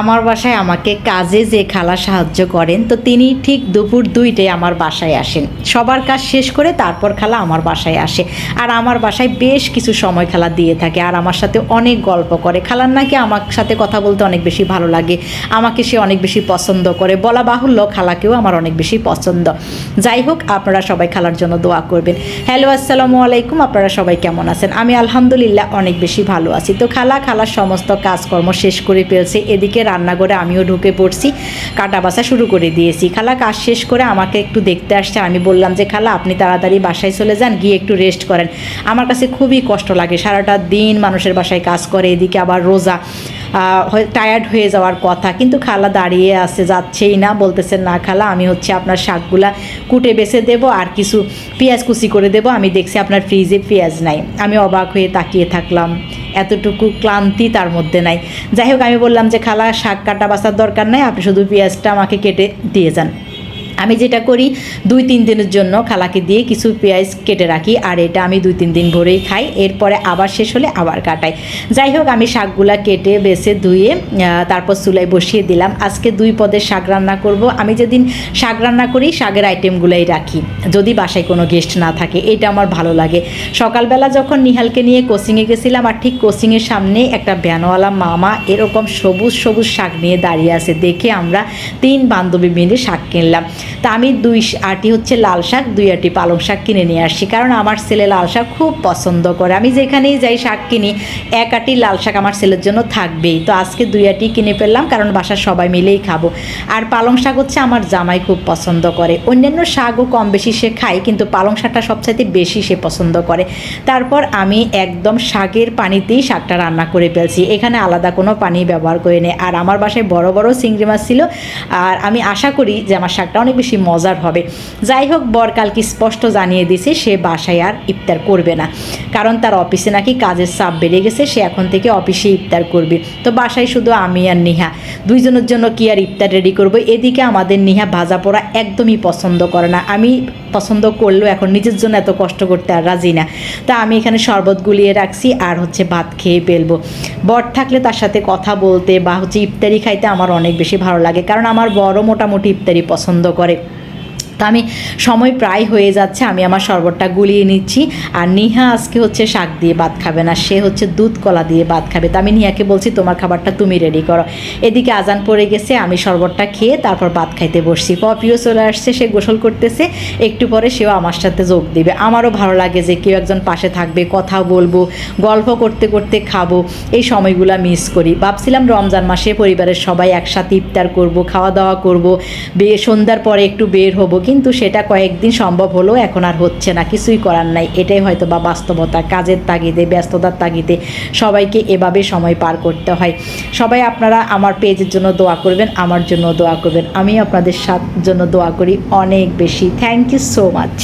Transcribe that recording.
আমার বাসায় আমাকে কাজে যে খালা সাহায্য করেন, তো তিনি ঠিক দুপুর দুইটায় আমার বাসায় আসেন। সবার কাজ শেষ করে তারপর খালা আমার বাসায় আসে। আর আমার বাসায় বেশ কিছু সময় খালা দিয়ে থাকে আর আমার সাথে অনেক গল্প করে। খালার নাকি আমার সাথে কথা বলতে অনেক বেশি ভালো লাগে, আমাকে সে অনেক বেশি পছন্দ করে। বলা বাহুল্য, খালাকেও আমার অনেক বেশি পছন্দ। যাই হোক, আপনারা সবাই খালার জন্য দোয়া করবেন। হ্যালো, আসসালামু আলাইকুম, আপনারা সবাই কেমন আছেন? আমি আলহামদুলিল্লাহ অনেক বেশি ভালো আছি। তো খালা, খালার সমস্ত কাজকর্ম শেষ করে ফেলছে। এদিকে রান্নাঘরে আমিও ঢুকে পড়ছি। কাটা বাসা শুরু করে দিয়েছি। খালা, কাজ শেষ করে আমাকে একটু দেখতে আসছে। আমি বললাম যে, খালা, আপনি তাড়াতাড়ি বাসায় চলে যান, গিয়ে একটু রেস্ট করেন। আমার কাছে খুবই কষ্ট লাগে। সারাটা দিন মানুষের বাসায় কাজ করে, এদিকে আবার রোজা। টায়ার্ড হয়ে যাওয়ার কথা। কিন্তু খালা দাঁড়িয়ে আছে, যাচ্ছেই না। বলতেছেন না খালা, আমি হচ্ছে আপনার শাকগুলা কুটে বেছে দেব, আর কিছু পেঁয়াজ কুচি করে দেব। আমি দেখছি আপনার ফ্রিজে পেঁয়াজ নাই। আমি অবাক হয়ে তাকিয়ে থাকলাম। এতটুকু ক্লান্তি তার মধ্যে নাই। যাই হোক, আমি বললাম যে, খালা, শাক কাটা বাসার দরকার নাই, আপনি শুধু পেঁয়াজটা আমাকে কেটে দিয়ে যান। আমি যেটা করি, দুই তিন দিনের জন্য খালাকে দিয়ে কিছু পেঁয়াজ কেটে রাখি, আর এটা আমি দুই তিন দিন ভরেই খাই, এরপরে আবার শেষ হলে আবার কাটাই। যাই হোক, আমি শাকগুলা কেটে, বেছে, ধুয়ে তারপর চুলায় বসিয়ে দিলাম। আজকে দুই পদের শাক রান্না করব। আমি যেদিন শাক রান্না করি, শাকের আইটেমগুলাই রাখি, যদি বাসায় কোনো গেস্ট না থাকে, এটা আমার ভালো লাগে। সকালবেলা যখন নিহালকে নিয়ে কোচিংয়ে গেছিলাম, আর ঠিক কোচিংয়ের সামনে একটা ব্যানওয়ালা মামা এরকম সবুজ সবুজ শাক নিয়ে দাঁড়িয়ে আছে, দেখে আমরা তিন বান্ধবী মিলে শাক কিনলাম। তা আমি দুই আটি হচ্ছে লাল শাক, দুই আটি পালং শাক কিনে নিয়ে আসছি। কারণ আমার ছেলে লাল শাক খুব পছন্দ করে। আমি যেখানেই যাই শাক কিনি, এক আটি লাল শাক আমার ছেলের জন্য থাকবেই। তো আজকে দুই আটি কিনে ফেললাম, কারণ বাসার সবাই মিলেই খাব। আর পালং শাক হচ্ছে আমার জামাই খুব পছন্দ করে। অন্যান্য শাকও কম বেশি সে খায়, কিন্তু পালং শাকটা সবচাইতে বেশি সে পছন্দ করে। তারপর আমি একদম শাকের পানিতেই শাকটা রান্না করে ফেলছি। এখানে আলাদা কোনো পানি ব্যবহার করে নেই আর আমার বাসায় বড় বড় চিংড়ি মাছ ছিল। আর আমি আশা করি যে আমার শাকটা অনেক বেশি মজার হবে। যাই হোক, বর কালকে স্পষ্ট জানিয়ে দিয়েছে, সে বাসায় আর ইফতার করবে না। কারণ তার অফিসে নাকি কাজের চাপ বেড়ে গেছে, সে এখন থেকে অফিসে ইফতার করবে। তো বাসায় শুধু আমি আর নিহা। দুইজনের জন্য কি আর ইফতার রেডি করব? এদিকে আমাদের নিহা ভাজা পোড়া একদমই পছন্দ করে না। আমি পছন্দ করলেও এখন নিজের জন্য এত কষ্ট করতে আর রাজি না। তা আমি এখানে শরবত গুলিয়ে রাখছি আর হচ্ছে ভাত খেয়ে ফেলব। বর থাকলে তার সাথে কথা বলতে বা হচ্ছে ইফতারি খাইতে আমার অনেক বেশি ভালো লাগে। কারণ আমার বড় মোটামুটি ইফতারি পছন্দ করে তা আমি সময় প্রায় হয়ে যাচ্ছে, আমি আমার শরবতটা গুলিয়ে নিচ্ছি। আর নিহা আজকে হচ্ছে শাক দিয়ে ভাত খাবে না, সে হচ্ছে দুধ কলা দিয়ে ভাত খাবে। তা আমি নিহাকে বলছি, তোমার খাবারটা তুমি রেডি করো। এদিকে আজান পড়ে গেছে, আমি শরবতটা খেয়ে তারপর ভাত খাইতে বসছি। পপিও চলে আসছে, সে গোসল করতেছে, একটু পরে সেও আমার সাথে যোগ দিবে। আমারও ভালো লাগে যে কেউ একজন পাশে থাকবে কথা বলব, গল্প করতে করতে খাব, এই সময়গুলো মিস করি। ভাবছিলাম রমজান মাসে পরিবারের সবাই একসাথে ইফতার করব, খাওয়া দাওয়া করব, বে সন্ধ্যার পরে একটু বের হব কিন্তু সেটা কয়েকদিন সম্ভব হলো এখন আর হচ্ছে না, কিছুই করার নাই। এটাই হয়তো বা বাস্তবতা। কাজের তাগিদে, ব্যস্ততার তাগিদে সবাইকে এভাবে সময় পার করতে হয়। সবাই আপনারা আমার পেজের জন্য দোয়া করবেন, আমার জন্য দোয়া করবেন। আমি আপনাদের সাথ জন্য দোয়া করি অনেক বেশি। Thank you so much